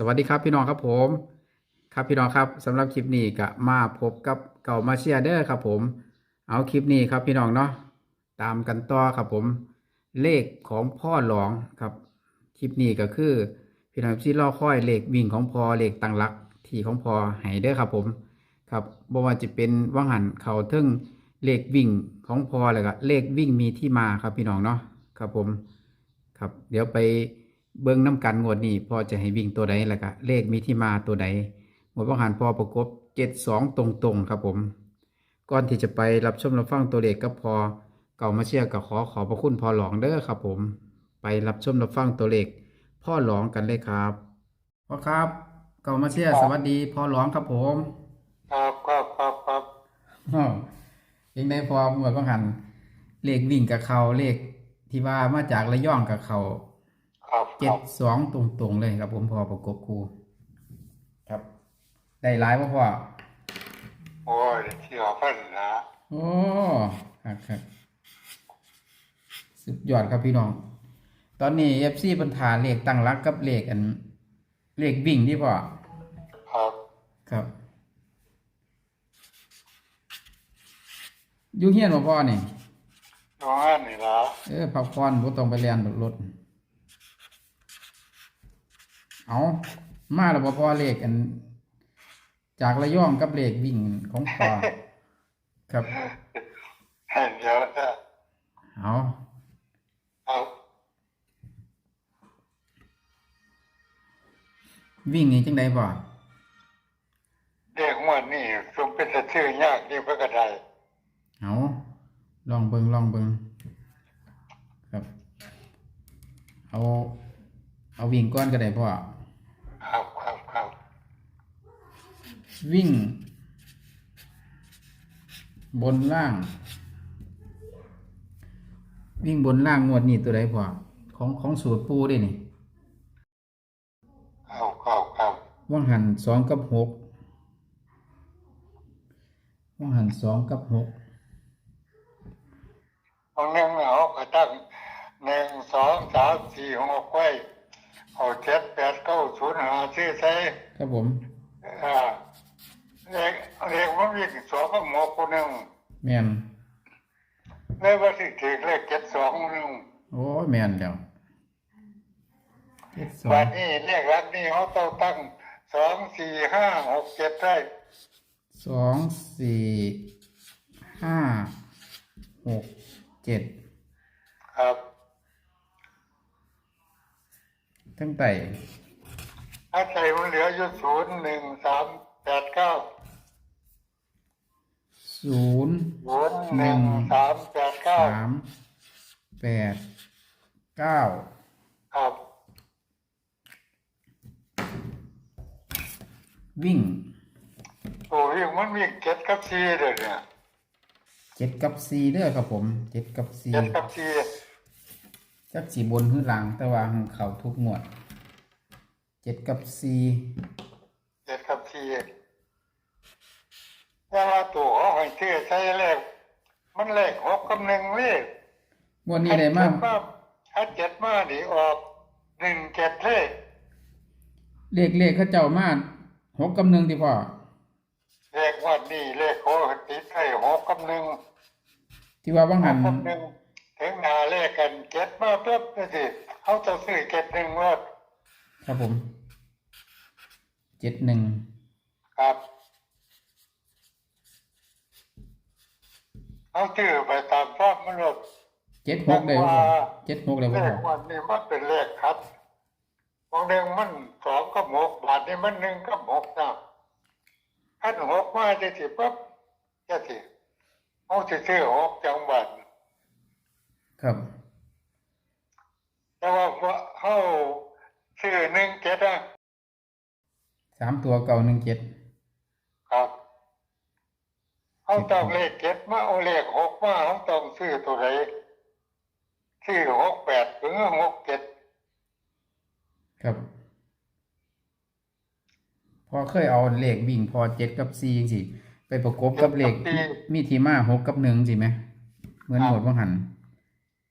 สวัสดีครับพี่น้องครับผม ครับพี่น้องครับสำหรับคลิปนี้ก็มาพบกับเก่ามาเชียเดอร์ครับผม เอาคลิปนี้ครับพี่น้องเนาะตามกันต่อครับผม เลขของพ่อหลองครับคลิปนี้ก็คือพี่น้องที่รอคอยเลขวิ่งของพอเลขตังหลักที่ของพอไฮเดอร์ครับผมครับบ่ว่าจะเป็นว่างหันเขาทึ่งเลขวิ่งของพอเลยก็เลขวิ่งมีที่มาครับพี่น้องเนาะครับผมครับเดี๋ยวไป เบิ้งน้ำกันงวดนี้พอจะให้วิ่งตัวใดแล้วก็เลขมีที่มาตัวใดงวดว่างหันพอประกบเจ็ดสองตรงๆครับผม ก่อนที่จะไปรับชมรับฟังตัวเลขก็พอเก่ามาเชียร์ก็ขอขอบพระคุณพอหลองเด้อครับผม ไปรับชมรับฟังตัวเลขพ่อหลองกันเลยครับพ่อครับ เก่ามาเชียร์สวัสดีพ่อหลองครับผม ครับครับครับครับอ้าวยังได้พอหมวดบางหันเลขวิ่งกับเขาเลขที่ว่ามาจากระย่องกับเขาครับค เจ็รัดบสองตรงๆเลยครับ ผมพอประกบครูครับ ได้หลายพ่อพ่อโอ้ยเที่ยวพันนะโอ้ครับครับสุดยอดครับพี่น้อง ตอนนี้เอฟซีบรรทาเลขตั้งรักกับเลขอันเลขวิ่งที่พ่อครับครับอยู่เฮียนบ่พ่อนี่น้องอันนี่ละเออพักผ่อนบ่ต้องไปเรียนรถ เอามาแล้วบ่พอเลขอัน จากระยองกับเลขวิ่งของพอครับเห็นเดี๋ยวจะเอาเอาวิ่งนี่จังไดบ่เรียกว่านี่สมเป็นจะชื่อยากนี่เพื่อกระไดเอาลองเบิงลองเบิงครับ เอา เอาวิ่งก้อนก็ได้พ่อ ครับครับครับ วิ่ง บนล่าง วิ่งบนล่างงวดนี้ตัวใดพ่อของของสูตรปูเด้นี่เอาครับครับว่างหันสองกับหกว่างหันสองกับหกเอาหนึ่งเอากระตั้งหนึ่งสองสามสี่หกไว้เอาเจ็ดแปดเก้าศูนย์หาชื่อใส่ครับผม อ่า เรียกเรียกว่ามีสองก็หมอคนหนึ่งแม่นเลยว่าสิถึงเลขเจ็ดสองหนึ่งโอ้ยแม่นแล้วเจ็ดสอวังนนี้เลขรักนี่เขาต้องตั้งสองสี่ห้าหกเจ็ดได้สองสี่ห้าหกเจ็ดครับตั้งแต่ถ้าใจมันเหลืออยู่ศูนย์หนึ่งสามแปดเก้า ศูนย์ศูนย์หนึ่งสามแปดเก้าสามแปดเก้าครับวิ่งโอ้ยมันมีเจ็ดกับสี่เดี๋ยวเนี่ยเจ็ดกับสี่เด้อครับผมเจ็ดกับสี่เจ็ดกับสี่จักสีบนหื้อหลังแต่ว่าเขาทุกหมวดเจ็ดกับสี่เจ็ดกับสี่ แต่ว่าตัวเขาให้เชื่อใช้เลขมันเลขหกกับหนึ่งเลขงวดนี้ได้มากถ้าเจ็ดมาหนีออกหนึ่งเจ็ดเลขเลขเลขเขาเจ้ามาหกกับหนึ่งที่พ่อเลขว่านี่เลขเขาติดให้หกกับหนึ่งที่ว่าว่างหหักนกับหนึ่งถึงหนาเลขกันเจ็ดมาปุ๊บก็สิเขาจะซื้อเจ็ดหนึ่งว่าครับผมเจ็ดหนึ่งครับ เขาซื้อไปตามชอบมันหมดเจ็ดหกเลยพ่อเจ็ดหกเลยเลพ่อขวันนี้มันเป็นเลขครับบางหนึ่งมันสองกับหกบาทนี่มันหนึ่งกับหกนะอันหกมาจะสิปุ๊บจะสิเขาจะซื้อหกจังหวัดครับ แต่ว่าเขาซื้อหนึ่งเจ็ดอะสามตัวเก่าหนึ่งเจ็ดครับ เขาต้องเลขเจ็ดมาเอาเลขหกมาเขาต้องซื้อตัวไหนซื้อหกแปดหรือหกเจ็ดครับ พอเคยเอาเลขวิ่งพอเจ็ดกับสี่สิไปประกบกับเลขมีทีมาหกกับหนึ่งสิไหมเหมือนหมดว่างหัน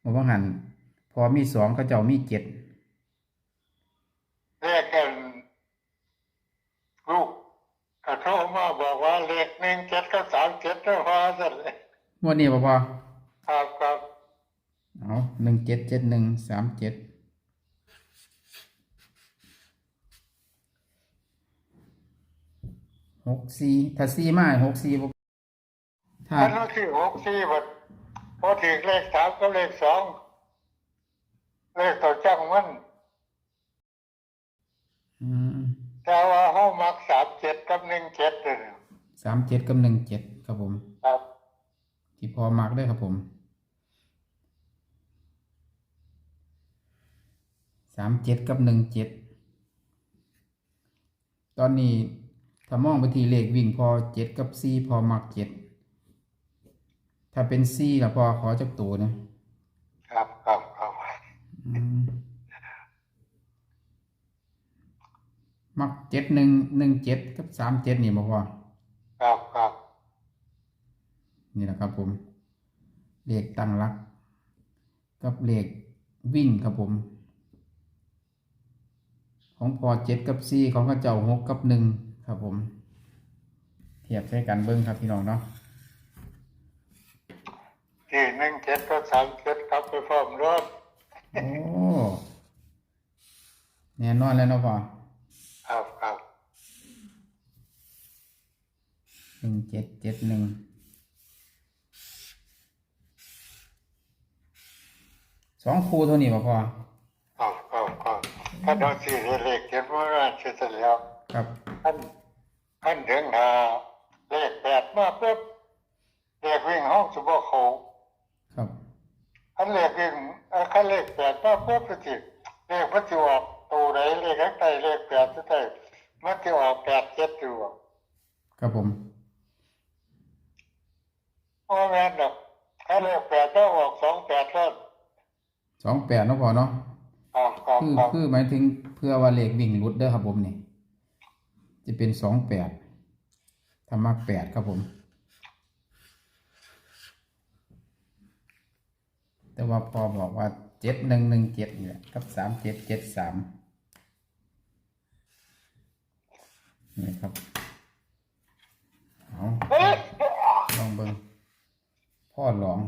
หมดว่างหัน พอมีสองเขาเจ้ามีเจ็ด เลขกัน งวดนี้บ่พอครับครับเอาหนึ่งเจ็ดเจ็ดหนึ่งสามเจ็ดหกสี่ถ้าสี่มาหกสี่บ่ถ้ามันรู้ที่หกสี่บัดพอถึงเลขสามก็เลขสองเลขตัวจังมันอืมแต่ว่าห้ามักสามเจ็ดกับหนึ่งเจ็ดเลย สามเจ็ดกับหนึ่งเจ็ดครับผม ครับ ที่พอมักได้ครับผมสามเจ็ดกับหนึ่งเจ็ดตอนนี้ถ้ามองไปที่เลขวิ่งพอเจ็ดกับสี่พอมักเจ็ดถ้าเป็นสี่ละพอขอจักตัวนะครับครับครับอืมมักเจ็ดหนึ่งหนึ่งเจ็ดกับสามเจ็ดนี่บ่พอ ครับครับ นี่แหละครับผมเลขตั้งรัก กับเลขวิ่งครับผม ของพอเจ็ดกับสี่ของข้าเจ้าหกกับหนึ่งครับผม เทียบใช้กันเบิ้งครับพี่น้องเนาะที่หนึ่งเจ็ดก็สามเจ็ดครับไปพร้อมรถโอ้แน่นอนแล้วเนาะพ่อ ครับครับ หนึ่งเจ็ดเจ็ดหนึ่งสองคู่เท่านี้ป่ะพ่อครับครับครับถ้าโดนสี่เลขเก็บไว้ว่าเสร็จแล้วครับท่านท่านถึงหาเลขแปดมาปุ๊บเลขวิ่งห้องสุบเขาครับอันเลขวิ่งเอ่อคันเลขแปดมาปุ๊บก็จิเลขมันจะออกตัวไหนเลขข้างใต้เลขแปดที่ใต้มันจะออกแปดเจ็ดอยู่ครับผมเพราะงั้นดอกถ้าเลขแปดต้องออกสองแปดต้นสองแปดเนาะพ่อเนาะครับครับคือครับคือหมายถึงเพื่อว่าเลขวิ่งรุดเด้อครับผมนี่จะเป็นสองแปดธรรมะแปดครับผม แต่ว่าพอบอกว่าเจ็ดหนึ่งหนึ่งเจ็ดเนี่ยกับสามเจ็ดเจ็ดสามนี่ครับเอาเฮ้ยลองเบิ่ง พ่อหลอง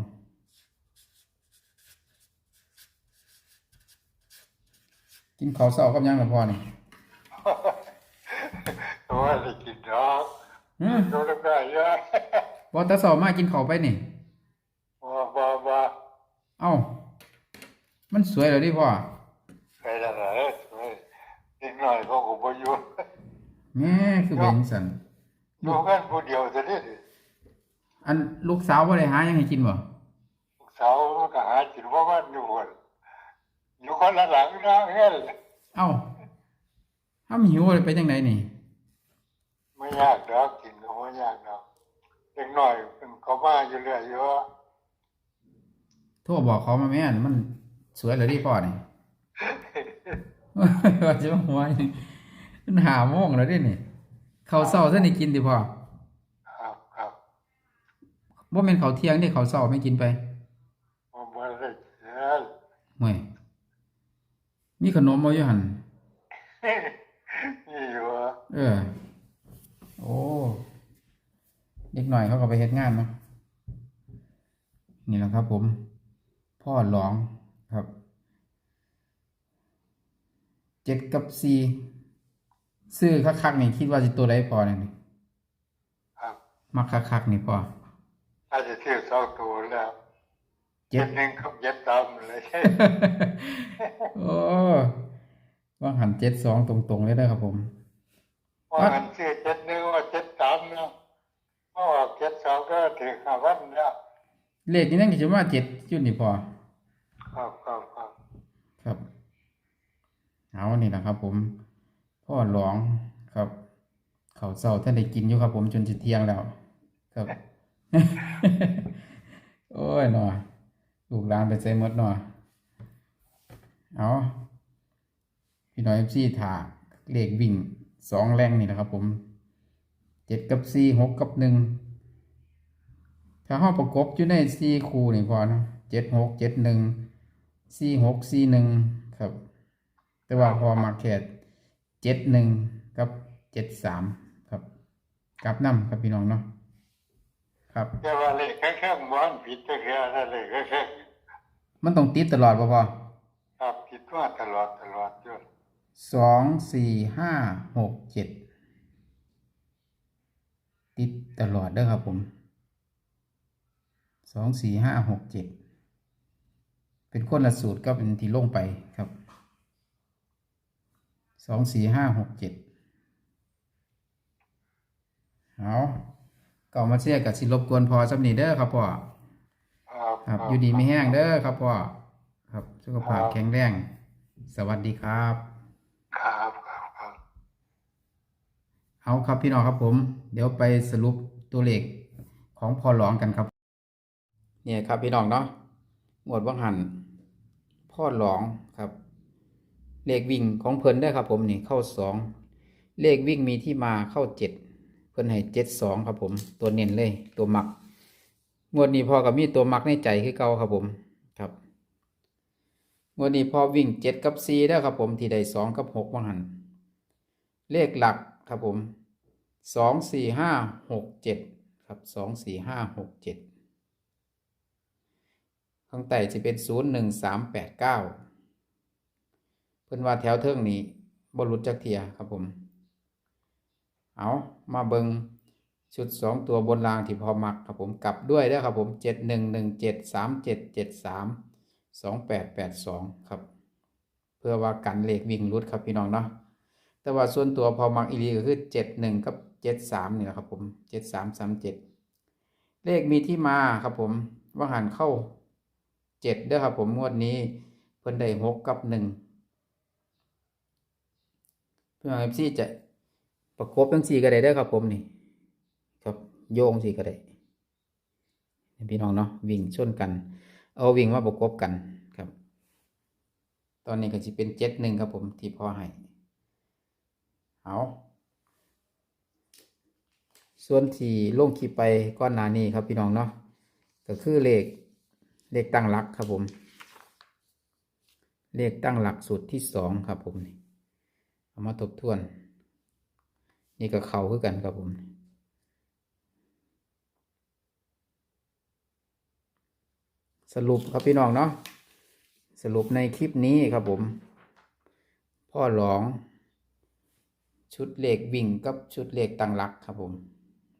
กินข้าวเช้ากับหยังล่ะพ่อนี่ตัวอะไรกินดอกอืมดูแล้วได้เยอะบ่แตาสอบมากินข้าวไปนี่บ่บ่บ่เอ้า มันสวยแล้วดิพ่อไปแล้วเหรอเฮ้ยนิดหน่อยเขาก็บ่อยู่แม่คือเป็นสันอยู่กันผู้เดียวซะนี่ดิ อันลูกสาวบ่ได้หาหยังให้กินบ่ลูกสาวมันก็หากินว่ามันอยู่คนอยู่คนละหลังนะเฮ้ยเอ้าถ้ามันหิวเลยไปจังไดนี่ไม่ยากดอกกินก็ไม่ยากดอกเล็กหน่อยมันเขามาอยู่เรื่อยอยู่ว่าโทรบอกเขามาแม่นมันสวยแล้วดิพ่อนี่ว่าจะมาหัวนี่มันหาโมงแล้วดินี่ข้าวเช้าซะนี่กินดิพ่อครับครับ บ่แม่นข้าวเที่ยงนี่ข้าวเช้าไม่กินไปมันบ่ได้เสียห่วยมีขนมบ่อยู่หั่นนี่อยู่ว่าเออ โอ้เด็กหน่อยเขาก็ไปเฮ็ดงานเนาะนี่แหละครับผม พ่อหลองครับเจ็ดกับสี่ซื้อคักๆนี่คิดว่าสิตัวใดพอเนี่ยครับมักคักๆนี่พอ อาจจะชื่อสองตัวแล้วเจ็เจ็ดดหนึ่งกับเจ็ดตามเลยโอ้ว่าหันเจ็ดสองตรงๆเลยนะครับผมว่ามันชื่อเจ็ดหนึ่งว่าเจ็ดสามเนาะเพราะว่าเจ็ดสองก็ถึงห้าวันแล้วเลขนี้นั่นก็จะว่าเจ็ดจุดนี่พอครับครับครับครับเอานี่แหละครับผมพ่อหลองครับ เขาวเศร้าท่านได้กินอยู่ครับผมจนจะเที่ยงแล้ว ครับ โอ้ยหนอลูกหลานไปใส่หมดหนอเอาพี่น้อยเอฟซีถาเลขวิ่งสองแรงนี่นะครับผมเจ็ดกับสี่หกกับหนึ่งถ้าห้องประกบอยู่ในสี่คูนี่พอนะเจ็ดหกเจ็ดหนึ่งสี่หกสี่หนึ่งครับ แต่ว่าพอมาแค่เจ็ดหนึ่งกับเจ็ดสามครับกลับน้ำครับพี่น้องเนาะ คครับแต่ว่าเลขข้างๆมันผิดจะเรียอะไรเลยข้างมันต้องติดตลอดบ่พอๆครับผิดว่าตลอดตลอดอยู่สองสี่ห้าหกเจ็ดติดตลอดเด้อครับผมสองสี่ห้าหกเจ็ดเป็นคนละสูตรก็เป็นที่ลงไปครับสองสี่ห้าหกเจ็ดเอา ก็มาเชียร์กับสิรบกวนพอสำนีเด้อครับพ่อครับครับอยู่ดีไม่แห้งเด้อครับพ่อครับสุขภาพแข็งแรง สวัสดีครับครับ ครับครับเอาครับพี่น้องครับผม เดี๋ยวไปสรุปตัวเลขของพอหลองกันครับ เนี่ยครับพี่น้องเนาะหมวดว่างหันพ่อหลองครับ เลขวิ่งของเพิ่นได้อครับผมนี่เข้าสองเลขวิ่งมีที่มาเข้าเจ็ด เพิ่นให้เจ็ดสองครับผม ตัวเน้นเลย ตัวหมัก งวดนี้พอกับมีตัวหมักในใจคือเก่าครับผมครับ งวดนี้พอวิ่งเจ็ดกับสี่ได้ครับผมที่ได้สองกับหกว่างหันเลขหลักครับผมสองสี่ห้าหกเจ็ดครับสองสี่ห้าหกเจ็ดข้างใต้จะเป็นศูนย์หนึ่งสามแปดเก้าเพิ่นว่าแถวเทิงนี้บรุษจักเทียครับผม เอามาเบิงชุดสองตัวบนรางที่พอมักครับผมกลับด้วยได้ครับผมเจ็ดหนึ่งหนึ่งเจ็ดสามเจ็ดเจ็ดสามสองแปดแปดสองครับ เพื่อว่ากันเลขวิ่งรุดครับพี่น้องเนาะแต่ว่าส่วนตัวพอมักอีลีก็คือเจ็ดหนึ่งกับเจ็ดสามนี่แหละครับผมเจ็ดสามสามเจ็ดเลขมีที่มาครับผมว่าหันเข้าเจ็ดเด้อครับผมงวดนี้เพิ่นได้หกกับหนึ่งเพื่อนเอฟซีจะ ประกบทั้งสี่ก็ได้เด้ครับผมนี่ ครับโยงสี่ก็ได้พี่น้องเนาะวิ่งชนกัน เอาวิ่งมาประกบกันครับ ตอนนี้ก็จะเป็นเจ็ดหนึ่งครับผมที่พ่อให้เอาส่วนที่ลงคลิปไปก้อนหนานี้ครับพี่น้องเนาะก็คือเลขเลขตั้งหลักครับผม เลขตั้งหลักสูตรที่สองครับผมนี่เอามาทบทวน นี่ก็เขาคือกันครับผม สรุปครับพี่น้องเนาะสรุปในคลิปนี้ครับผม พ่อหลอง ชุดเลขวิ่งกับชุดเลขตังหลักครับผม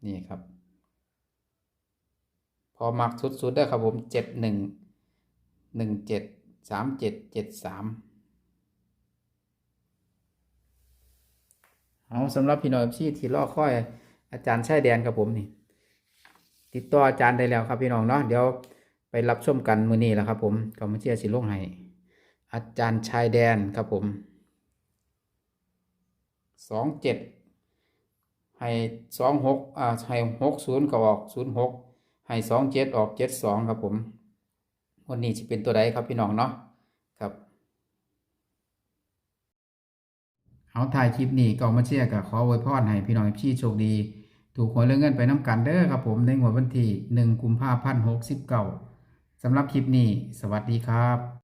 นี่ครับ พอมักสุดๆได้ครับผมเจ็ดหนึ่งหนึ่งเจ็ดสามเจ็ดเจ็ดสาม เอาสำหรับพี่น้องที่ที่รอค่อย อาจารย์ชายแดนครับผมนี่ ติดต่ออาจารย์ได้แล้วครับพี่น้องเนาะเดี๋ยวไปรับชมกันมือนี้แหละครับ ผมก็มาเชียร์สิลงให้อาจารย์ชายแดนครับผมสองเจ็ดให้สองหกอ่าให้หกศูนย์ก็ออกศูนย์หกให้สองเจ็ดออกเจ็ดสองครับผม วันนี้จะเป็นตัวใดครับพี่น้องเนาะครับ เอาถ่ายคลิปนี้ก็มาเชียร์กับขออวยพรให้พี่น้องพี่โชคดี ถูกหวยเรื่องเงินไปน้ำกันเด้อครับผมในงวดวันที่1กุมภาพันธ์หกสิบเก้าสำหรับคลิปนี้ สวัสดีครับ